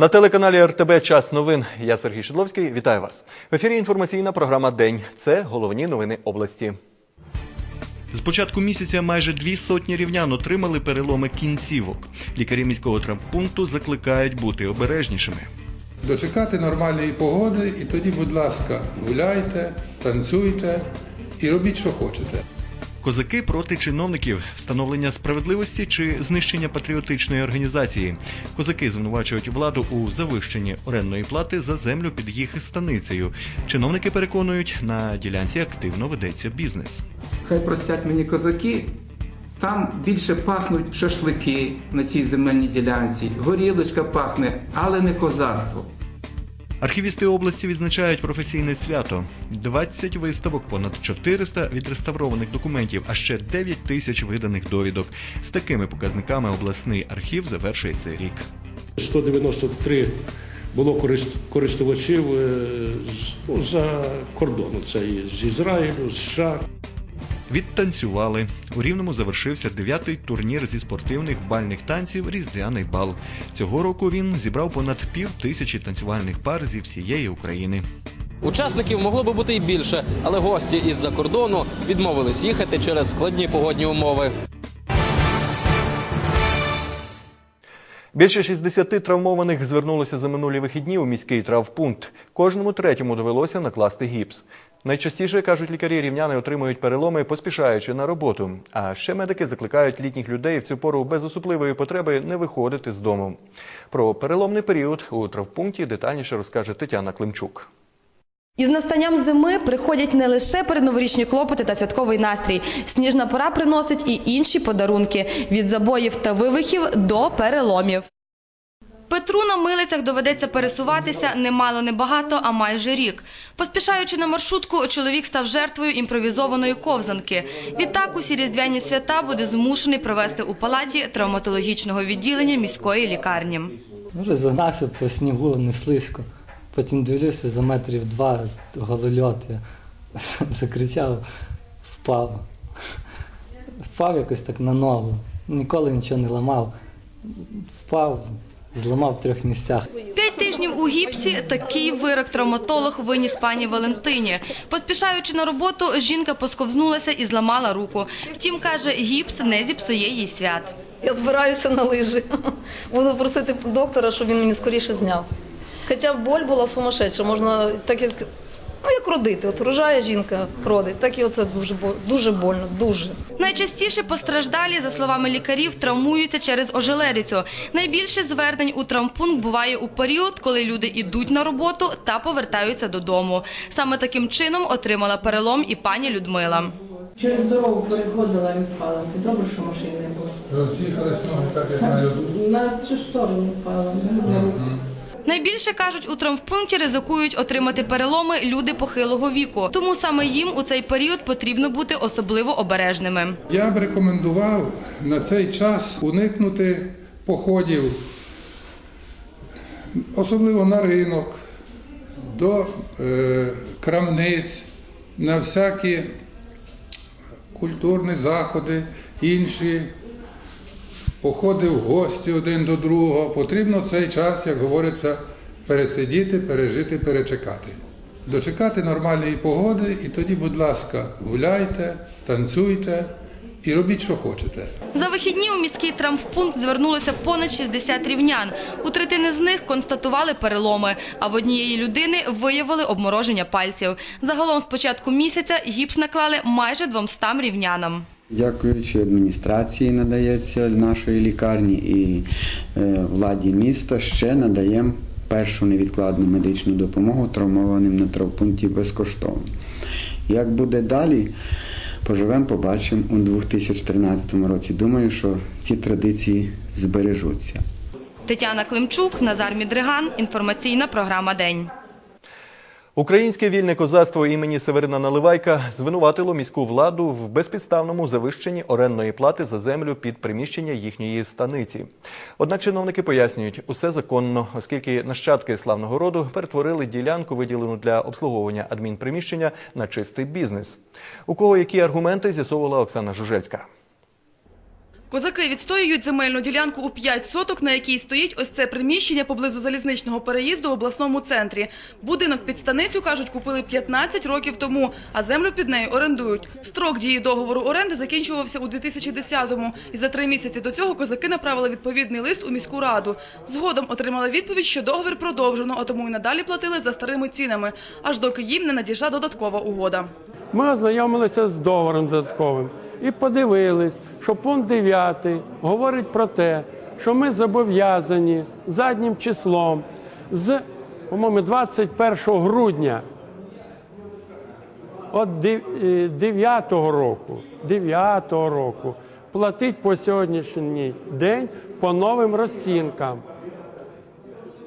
На телеканалі РТБ Час новин. Я Сергій Шедловський. Вітаю вас. В ефірі інформаційна програма День. Це головні новини області. З початку місяця майже дві сотні рівнян отримали переломи кінцівок. Лікарі міського травмпункту закликають бути обережнішими. Дочекати нормальної погоди, і тоді, будь ласка, гуляйте, танцюйте і робіть, що хочете. Козаки проти чиновників, встановлення справедливості чи знищення патріотичної організації. Козаки звинувачують владу у завищенні орендної плати за землю під їх станицею. Чиновники переконують, на ділянці активно ведеться бізнес. Хай простять мені козаки. Там більше пахнуть шашлики на цій земельній ділянці, горілочка пахне, але не козацтво. Архівісти області відзначають професійне свято: 20 виставок, понад 400 відреставрованих документів, а ще 9 тисяч виданих довідок. З такими показниками обласний архів завершує цей рік. 193 було корист- користувачів е, ну, за кордону. Це з Ізраїлю, з США. Відтанцювали. У Рівному завершився дев'ятий турнір зі спортивних бальних танців Різдвяний бал. Цього року він зібрав понад пів тисячі танцювальних пар зі всієї України. Учасників могло би бути і більше, але гості із-за кордону відмовились їхати через складні погодні умови. Більше 60 травмованих звернулося за минулі вихідні у міський травпункт. Кожному третьому довелося накласти гіпс. Найчастіше кажуть лікарі, рівняни отримують переломи, поспішаючи на роботу. А ще медики закликають літніх людей в цю пору без особливої потреби не виходити з дому. Про переломний період у травпункті детальніше розкаже Тетяна Климчук. Із настанням зими приходять не лише передноворічні клопоти та святковий настрій. Сніжна пора приносить і інші подарунки – від забоїв та вивихів до переломів. Петру на милицях доведеться пересуватися немало небагато, а майже рік. Поспішаючи на маршрутку, чоловік став жертвою імпровізованої ковзанки. Відтак усі різдвяні свята буде змушений провести у палаті травматологічного відділення міської лікарні. Може, загнався по снігу, не слизько. Потім дивлюся за метрів два голольот. Я закричав, впав. Впав якось так на ногу. Ніколи нічого не ламав. Впав, зламав в трьох місцях. П'ять тижнів у гіпсі – такий вирок травматолог виніс пані Валентині. Поспішаючи на роботу, жінка посковзнулася і зламала руку. Втім, каже, гіпс не зіпсує їй свят. Я збираюся на лижі. Буду просити доктора, щоб він мені скоріше зняв. Хоча боль була сумасшедша, можна так як, ну, як родити. От рожає жінка, родить, так і оце дуже, бо- дуже больно, дуже. Найчастіше постраждалі, за словами лікарів, травмуються через ожеледицю. Найбільше звернень у травмпункт буває у період, коли люди йдуть на роботу та повертаються додому. Саме таким чином отримала перелом і пані Людмила. Через дорогу переходила і впала. Це добре, що машини не було. Роз'їхались ноги, так на льоду. На цю сторону впала. Найбільше кажуть, у травмпункті ризикують отримати переломи люди похилого віку. Тому саме їм у цей період потрібно бути особливо обережними. Я б рекомендував на цей час уникнути походів, особливо на ринок, до е, крамниць, на всякі культурні заходи, інші походи в гості один до другого. Потрібно цей час, як говориться, пересидіти, пережити, перечекати. Дочекати нормальної погоди, і тоді, будь ласка, гуляйте, танцюйте і робіть, що хочете. За вихідні у міський травмпункт звернулося понад 60 рівнян. У третини з них констатували переломи, а в однієї людини виявили обмороження пальців. Загалом з початку місяця гіпс наклали майже 200 рівнянам. Дякуючи адміністрації надається нашої лікарні і е, владі міста, ще надаємо першу невідкладну медичну допомогу травмованим на травпункті безкоштовно. Як буде далі, поживемо, побачимо у 2013 році. Думаю, що ці традиції збережуться. Тетяна Климчук, Назар Мідриган. Інформаційна програма День. Українське вільне козацтво імені Северина Наливайка звинуватило міську владу в безпідставному завищенні орендної плати за землю під приміщення їхньої станиці. Однак чиновники пояснюють, усе законно, оскільки нащадки славного роду перетворили ділянку, виділену для обслуговування адмінприміщення, на чистий бізнес. У кого які аргументи з'ясовувала Оксана Жужельська. Козаки відстоюють земельну ділянку у 5 соток, на якій стоїть ось це приміщення поблизу залізничного переїзду в обласному центрі. Будинок під станицю, кажуть, купили 15 років тому, а землю під нею орендують. Строк дії договору оренди закінчувався у 2010-му. І за три місяці до цього козаки направили відповідний лист у міську раду. Згодом отримали відповідь, що договір продовжено, а тому і надалі платили за старими цінами, аж доки їм не надійшла додаткова угода. Ми ознайомилися з договором додатковим і подивились, що пункт 9 говорить про те, що ми зобов'язані заднім числом з, по-моєму, 21 грудня от 9 року, 9 року платить по сьогоднішній день по новим розцінкам.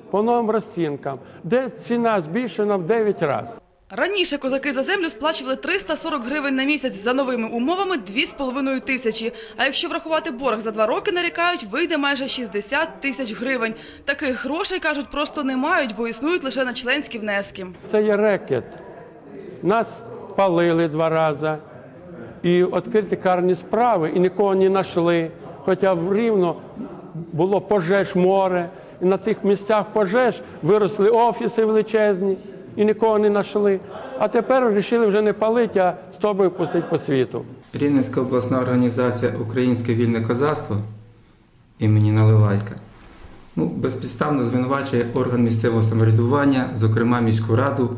По новим розцінкам, де ціна збільшена в 9 разів. Раніше козаки за землю сплачували 340 гривень на місяць, за новими умовами – 2,5 тисячі. А якщо врахувати борг за два роки, нарікають, вийде майже 60 тисяч гривень. Таких грошей, кажуть, просто не мають, бо існують лише на членські внески. Це є рекет. Нас палили два рази і відкриті карні справи, і нікого не знайшли. Хоча в Рівно було пожеж море, і на цих місцях пожеж виросли офіси величезні, і нікого не знайшли. А тепер вирішили вже не палити, а стоби пустити по світу. Рівненська обласна організація Українське вільне козацтво імені Наливайка ну, безпідставно звинувачує орган місцевого самоврядування, зокрема міську раду,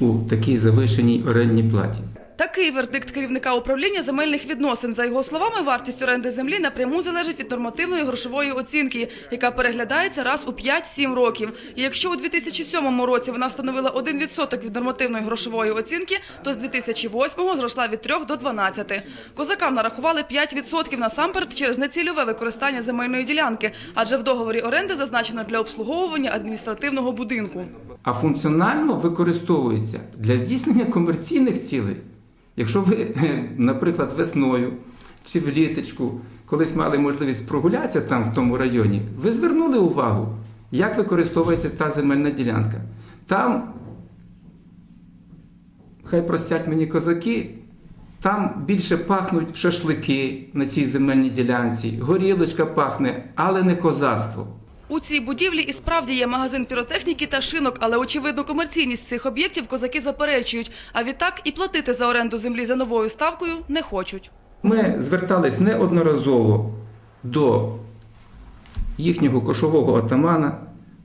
у такій завишеній орендній платі. Такий вердикт керівника управління земельних відносин. За його словами, вартість оренди землі напряму залежить від нормативної грошової оцінки, яка переглядається раз у 5-7 років. І якщо у 2007 році вона становила 1% від нормативної грошової оцінки, то з 2008 зросла від 3 до 12. Козакам нарахували 5% насамперед через нецільове використання земельної ділянки, адже в договорі оренди зазначено для обслуговування адміністративного будинку. А функціонально використовується для здійснення комерційних цілей. Якщо ви, наприклад, весною чи вліточку колись мали можливість прогулятися там в тому районі, ви звернули увагу, як використовується та земельна ділянка. Там, хай простять мені козаки, там більше пахнуть шашлики на цій земельній ділянці, горілочка пахне, але не козацтво. У цій будівлі і справді є магазин піротехніки та шинок, але очевидно комерційність цих об'єктів козаки заперечують. А відтак і платити за оренду землі за новою ставкою не хочуть. Ми звертались неодноразово до їхнього кошового отамана.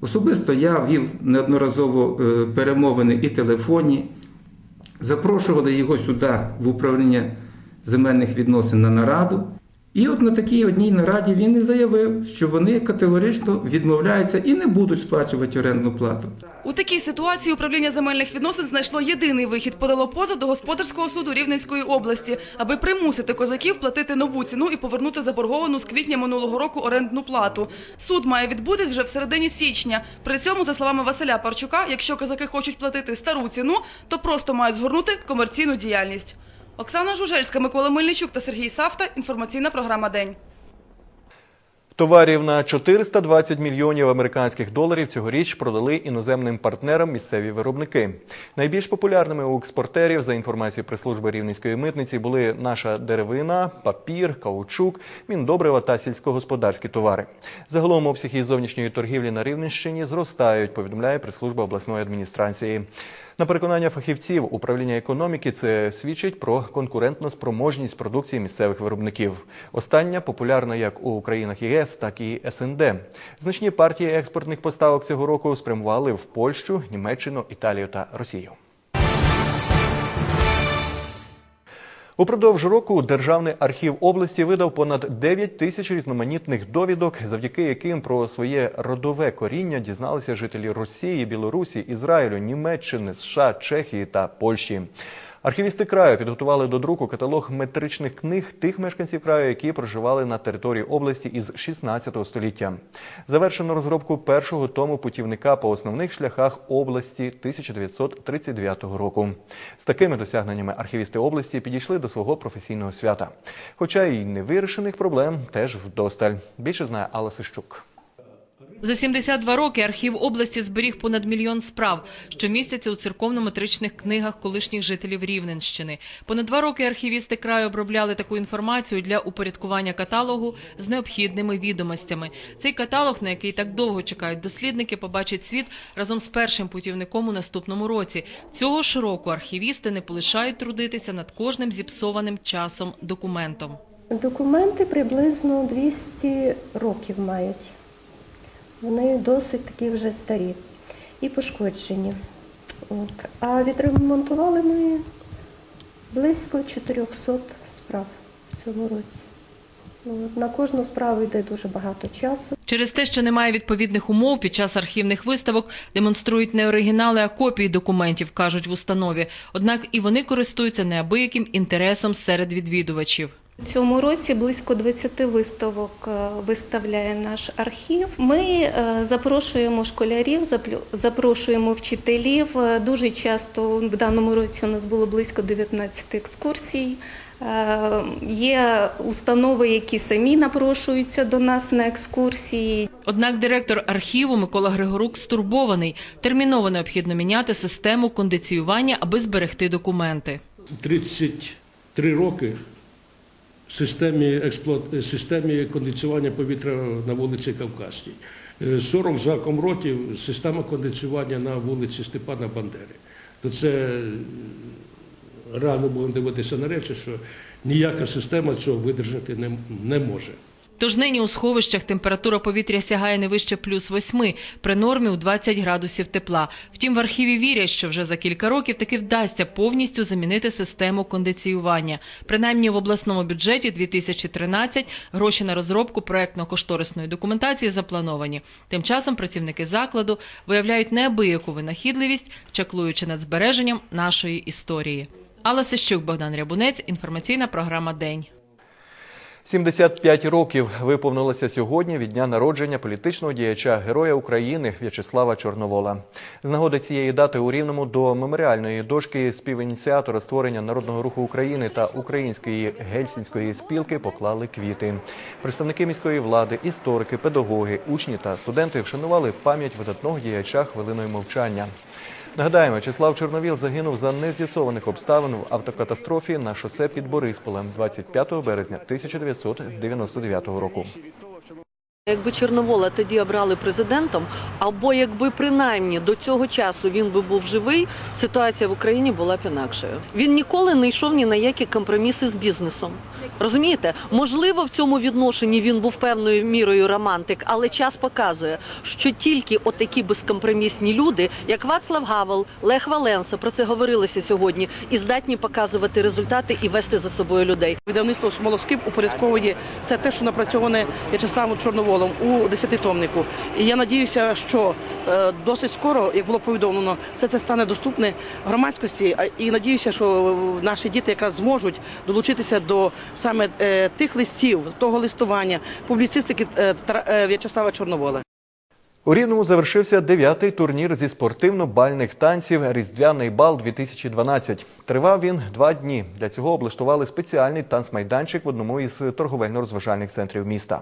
Особисто я вів неодноразово е, перемовини і телефонні, запрошували його сюди в управління земельних відносин на нараду. І от на такій одній нараді він і заявив, що вони категорично відмовляються і не будуть сплачувати орендну плату. У такій ситуації управління земельних відносин знайшло єдиний вихід – подало позов до господарського суду Рівненської області, аби примусити козаків платити нову ціну і повернути заборговану з квітня минулого року орендну плату. Суд має відбутись вже в середині січня. При цьому, за словами Василя Парчука, якщо козаки хочуть платити стару ціну, то просто мають згорнути комерційну діяльність. Оксана Жужельська, Микола Мельничук та Сергій Савта. Інформаційна програма «День». Товарів на 420 мільйонів американських доларів цьогоріч продали іноземним партнерам місцеві виробники. Найбільш популярними у експортерів, за інформацією прес-служби Рівненської митниці, були наша деревина, папір, каучук, міндобрива та сільськогосподарські товари. Загалом обсяги зовнішньої торгівлі на Рівненщині зростають, повідомляє прес-служба обласної адміністрації. На переконання фахівців управління економіки це свідчить про конкурентну спроможність продукції місцевих виробників. Остання популярна як у країнах ЄС, так і СНД. Значні партії експортних поставок цього року спрямували в Польщу, Німеччину, Італію та Росію. Упродовж року Державний архів області видав понад 9 тисяч різноманітних довідок, завдяки яким про своє родове коріння дізналися жителі Росії, Білорусі, Ізраїлю, Німеччини, США, Чехії та Польщі. Архівісти краю підготували до друку каталог метричних книг тих мешканців краю, які проживали на території області із 16 століття. Завершено розробку першого тому путівника по основних шляхах області 1939 року. З такими досягненнями архівісти області підійшли до свого професійного свята. Хоча й невирішених проблем теж вдосталь. Більше знає Алла Сищук. За 72 роки архів області зберіг понад мільйон справ, що містяться у церковно-метричних книгах колишніх жителів Рівненщини. Понад два роки архівісти краю обробляли таку інформацію для упорядкування каталогу з необхідними відомостями. Цей каталог, на який так довго чекають дослідники, побачить світ разом з першим путівником у наступному році. Цього ж року архівісти не полишають трудитися над кожним зіпсованим часом документом. Документи приблизно 200 років мають. Вони досить такі вже старі і пошкоджені. От. А відремонтували ми близько 400 справ в році. На кожну справу йде дуже багато часу. Через те, що немає відповідних умов, під час архівних виставок демонструють не оригінали, а копії документів, кажуть в установі. Однак і вони користуються неабияким інтересом серед відвідувачів. У цьому році близько 20 виставок е, виставляє наш архів. Ми е, запрошуємо школярів, запрошуємо вчителів. Е, Дуже часто в даному році у нас було близько 19 екскурсій. Є установи, які самі напрошуються до нас на екскурсії. Однак директор архіву Микола Григорук стурбований. Терміново необхідно міняти систему кондиціювання, аби зберегти документи. 33 роки системі, експлуат... системі кондиціювання повітря на вулиці Кавказькій. Е, 40 за комротів система кондиціювання на вулиці Степана Бандери. То це рано будемо дивитися на речі, що ніяка система цього видержати не, не може. Тож нині у сховищах температура повітря сягає не вище плюс восьми, при нормі у 20 градусів тепла. Втім, в архіві вірять, що вже за кілька років таки вдасться повністю замінити систему кондиціювання. Принаймні в обласному бюджеті 2013 гроші на розробку проектно-кошторисної документації заплановані. Тим часом працівники закладу виявляють неабияку винахідливість, чаклуючи над збереженням нашої історії. Алла Сищук, Богдан Рябунець, інформаційна програма День. 75 років виповнилося сьогодні від дня народження політичного діяча Героя України В'ячеслава Чорновола. З нагоди цієї дати у Рівному до меморіальної дошки співініціатора створення народного руху України та української гельсінської спілки поклали квіти. Представники міської влади, історики, педагоги, учні та студенти вшанували пам'ять видатного діяча хвилиною мовчання. Нагадаємо, Числав Чорновіл загинув за нез'ясованих обставин в автокатастрофі на шосе під Борисполем 25 березня 1999 року. Якби Чорновола тоді обрали президентом, або якби принаймні до цього часу він би був живий, ситуація в Україні була б інакшою. Він ніколи не йшов ні на які компроміси з бізнесом. Розумієте, можливо, в цьому відношенні він був певною мірою романтик, але час показує, що тільки отакі безкомпромісні люди, як Вацлав Гавел, Лех Валенса, про це говорилося сьогодні, і здатні показувати результати і вести за собою людей. Видавництво «Смолоскип» упорядковує все те, що напрацьоване В'ячеславом Чорноволом у десятитомнику. І я надіюся, що е, досить скоро, як було повідомлено, все це стане доступне громадськості. І надіюся, що наші діти якраз зможуть долучитися до саме е, тих листів, того листування, публіцистики е, е, В'ячеслава Чорновола. У Рівному завершився дев'ятий турнір зі спортивно-бальних танців Різдвяний бал 2012. Тривав він два дні. Для цього облаштували спеціальний танцмайданчик в одному із торговельно-розважальних центрів міста.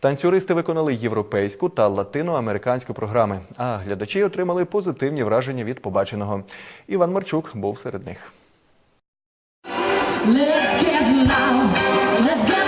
Танцюристи виконали європейську та латиноамериканську програми, а глядачі отримали позитивні враження від побаченого. Іван Марчук був серед них. Let's get loud. Let's get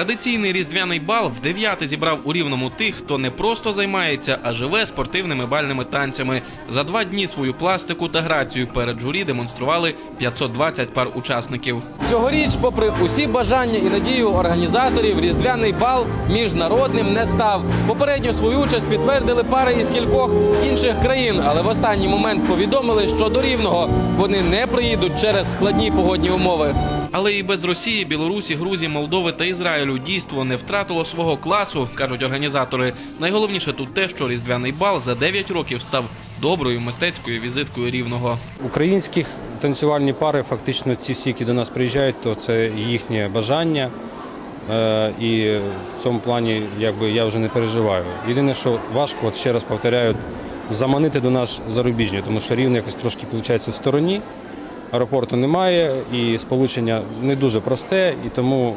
Традиційний різдвяний бал вдев'яте зібрав у рівному тих, хто не просто займається, а живе спортивними бальними танцями. За два дні свою пластику та грацію перед журі демонстрували 520 пар учасників. Цьогоріч, попри усі бажання і надію організаторів, різдвяний бал міжнародним не став. Попередньо свою участь підтвердили пари із кількох інших країн, але в останній момент повідомили, що до рівного вони не приїдуть через складні погодні умови. Але і без Росії, Білорусі, Грузії, Молдови та Ізраїлю дійство не втратило свого класу, кажуть організатори. Найголовніше тут те, що різдвяний бал за 9 років став доброю мистецькою візиткою рівного. Українських танцювальні пари, фактично ці всі, які до нас приїжджають, то це їхнє бажання. Е, І в цьому плані якби, я вже не переживаю. Єдине, що важко, от ще раз повторяю, заманити до нас зарубіжні, тому що рівно якось трошки виходить в стороні. Аеропорту немає, і сполучення не дуже просте, і тому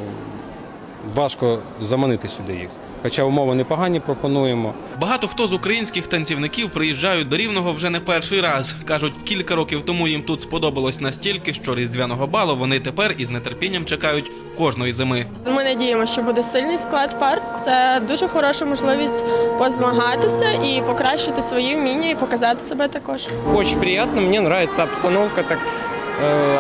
важко заманити сюди їх. Хоча умови непогані пропонуємо. Багато хто з українських танцівників приїжджають до Рівного вже не перший раз. кажуть, кілька років тому їм тут сподобалось настільки, що різдвяного балу вони тепер із нетерпінням чекають кожної зими. Ми надіємося, що буде сильний склад пар. Це дуже хороша можливість позмагатися і покращити свої вміння і показати себе також. Очень приятно, мне нравится обстановка, так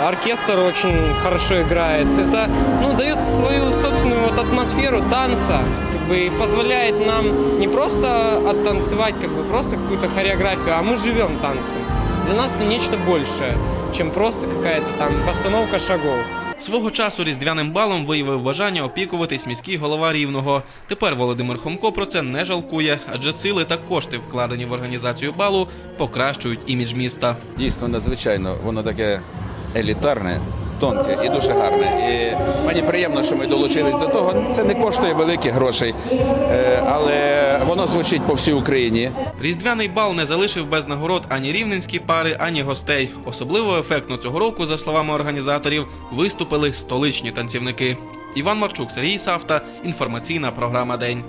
оркестр очень хорошо играет. Это ну, дает свою собственную вот атмосферу танца, как бы и позволяет нам не просто оттанцевать как бы просто какую-то хореографию, а мы живем танцем. Для нас это нечто большее, чем просто какая-то там постановка шагов. Свого часу різдвяним балом виявив бажання опікуватись міський голова Рівного. Тепер Володимир Хомко про це не жалкує, адже сили та кошти, вкладені в організацію балу, покращують імідж міста. Дійсно, надзвичайно, воно таке елітарне, тонке і дуже гарне. І мені приємно, що ми долучились до того. Це не коштує великих грошей, е, але воно звучить по всій Україні. Різдвяний бал не залишив без нагород ані рівненські пари, ані гостей. Особливо ефектно цього року, за словами організаторів, виступили столичні танцівники. Іван Марчук, Сергій Савта. Інформаційна програма День.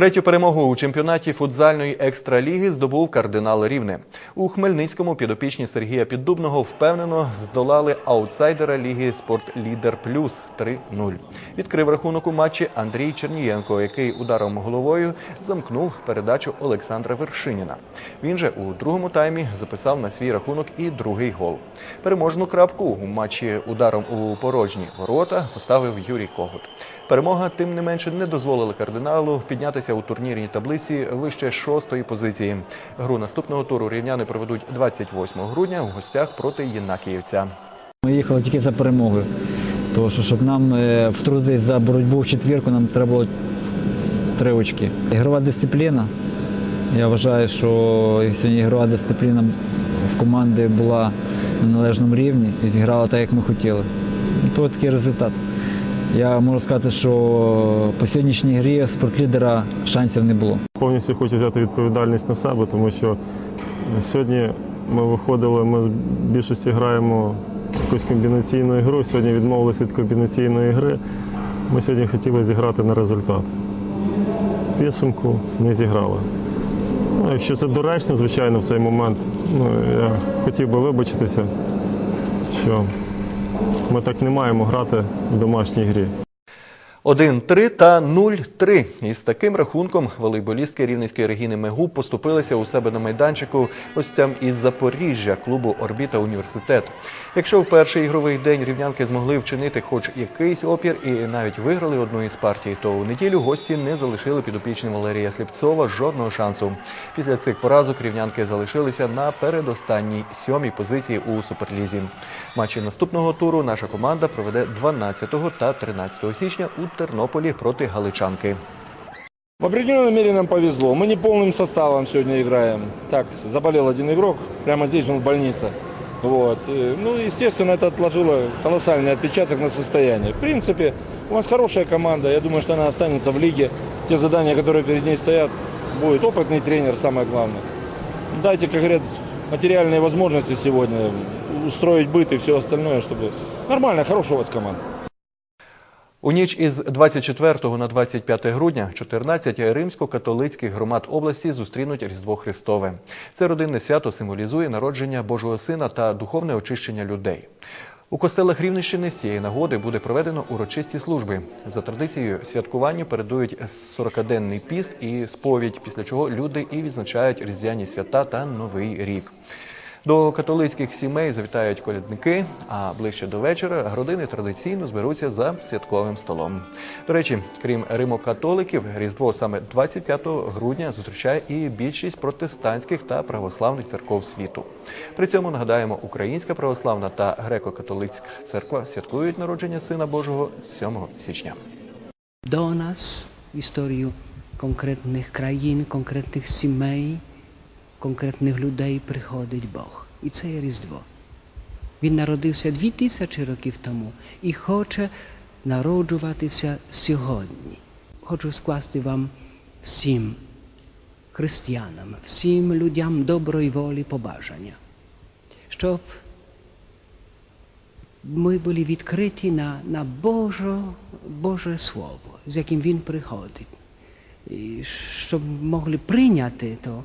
Третю перемогу у чемпіонаті футзальної екстраліги здобув кардинал Рівне. У Хмельницькому підопічні Сергія Піддубного впевнено здолали аутсайдера ліги Спортлідер Плюс 3-0. Відкрив рахунок у матчі Андрій Чернієнко, який ударом головою замкнув передачу Олександра Вершиніна. Він же у другому таймі записав на свій рахунок і другий гол. Переможну крапку у матчі ударом у порожні ворота поставив Юрій Когут. Перемога, тим не менше, не дозволила кардиналу піднятися у турнірній таблиці вище шостої позиції. Гру наступного туру рівняни проведуть 28 грудня у гостях проти Єнакіївця. Ми їхали тільки за перемогою. Тому що, щоб нам е, втрутитись за боротьбу в четвірку, нам треба було три очки. Ігрова дисципліна. Я вважаю, що сьогодні ігрова дисципліна в команди була на належному рівні і зіграла так, як ми хотіли. То такий результат. Я можу сказати, що по сьогоднішній грі спортлідера шансів не було. Повністю хочу взяти відповідальність на себе, тому що сьогодні ми виходили, ми в більшості граємо якусь комбінаційну ігру. Сьогодні відмовилися від комбінаційної гри. Ми сьогодні хотіли зіграти на результат. Підсумку не зіграли. Ну, якщо це доречно, звичайно, в цей момент, ну, я хотів би вибачитися, що ми так не маємо грати в домашній грі. 1-3 та 0-3. Із таким рахунком волейболістки рівненської Регіни Мегу поступилися у себе на майданчику гостям із Запоріжжя клубу Орбіта Університет. Якщо в перший ігровий день рівнянки змогли вчинити хоч якийсь опір і навіть виграли одну із партій, то у неділю гості не залишили підопічним Валерія Сліпцова жодного шансу. Після цих поразок рівнянки залишилися на передостанній сьомій позиції у суперлізі. Матчі наступного туру наша команда проведе 12 та 13 січня у Тернополі проти Галичанки. В определенной мере нам повезло. Мы не полным составом сегодня играем. Так, заболел один игрок, прямо здесь он в больнице. Вот. И, ну, естественно, это отложило колоссальный отпечаток на состояние. В принципе, у нас хорошая команда. Я думаю, что она останется в лиге. Те задания, которые перед ней стоят, будет опытный тренер, самое главное. Дайте, как говорят, материальные возможности сегодня, устроить быт и все остальное, чтобы... Нормально, хорошая у вас команда. У ніч із 24 на 25 грудня 14 римсько-католицьких громад області зустрінуть Різдво Христове. Це родинне свято символізує народження Божого Сина та духовне очищення людей. У костелах Рівненщини з цієї нагоди буде проведено урочисті служби. За традицією, святкуванню передують 40-денний піст і сповідь, після чого люди і відзначають різдвяні свята та Новий рік. До католицьких сімей завітають колядники, а ближче до вечора родини традиційно зберуться за святковим столом. До речі, крім римокатоликів, Різдво саме 25 грудня зустрічає і більшість протестантських та православних церков світу. При цьому нагадаємо, Українська православна та греко-католицька церква святкують народження Сина Божого 7 січня. До нас історію конкретних країн, конкретних сімей, конкретних людей приходить Бог. І це є Різдво. Він народився дві тисячі років тому і хоче народжуватися сьогодні. Хочу скласти вам всім християнам, всім людям доброї волі побажання, щоб ми були відкриті на, на Боже, Боже Слово, з яким Він приходить, і щоб могли прийняти то.